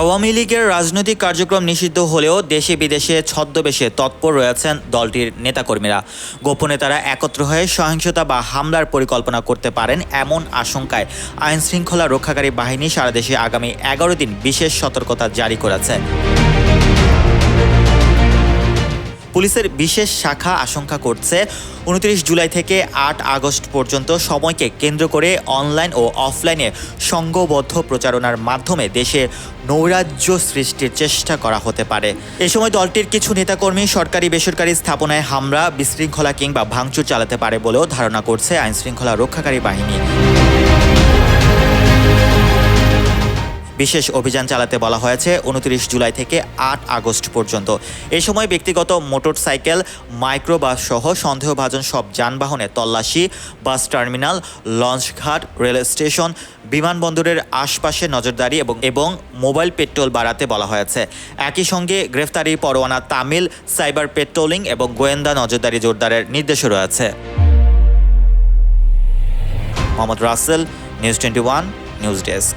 আওয়ামী লীগের রাজনৈতিক কার্যক্রম নিষিদ্ধ হলেও দেশে বিদেশে ছদ্মবেশে তৎপর রয়েছেন দলটির নেতাকর্মীরা। গোপনে তারা একত্র হয়ে সহিংসতা বা হামলার পরিকল্পনা করতে পারেন এমন আশঙ্কায় আইন শৃঙ্খলা রক্ষাকারী বাহিনী সারা দেশে আগামী এগারো দিন বিশেষ সতর্কতা জারি করেছে। পুলিশের বিশেষ শাখা আশঙ্কা করছে, উনত্রিশ জুলাই থেকে আট আগস্ট পর্যন্ত সময়কে কেন্দ্র করে অনলাইন ও অফলাইনে সংঘবদ্ধ প্রচারণার মাধ্যমে দেশে নৈরাজ্য সৃষ্টির চেষ্টা করা হতে পারে। এ সময় দলটির কিছু নেতাকর্মী সরকারি বেসরকারি স্থাপনায় হামলা, বিশৃঙ্খলা কিংবা ভাঙচুর চালাতে পারে বলেও ধারণা করছে আইনশৃঙ্খলা রক্ষাকারী বাহিনী। বিশেষ অভিযান চালাতে বলা হয়েছে উনত্রিশ জুলাই থেকে আট আগস্ট পর্যন্ত। এ সময় ব্যক্তিগত মোটরসাইকেল মাইক্রোবাস সহ সন্দেহভাজন সব যানবাহনে তল্লাশি, বাস টার্মিনাল, লঞ্চঘাট, রেল স্টেশন, বিমানবন্দরের আশপাশে নজরদারি এবং এবং মোবাইল পেট্রোল বাড়াতে বলা হয়েছে। একই সঙ্গে গ্রেফতারি পরোয়ানা তামিল, সাইবার পেট্রোলিং এবং গোয়েন্দা নজরদারি জোরদারের নির্দেশও রয়েছে। Mohammad Rasel, news twenty one, news desk.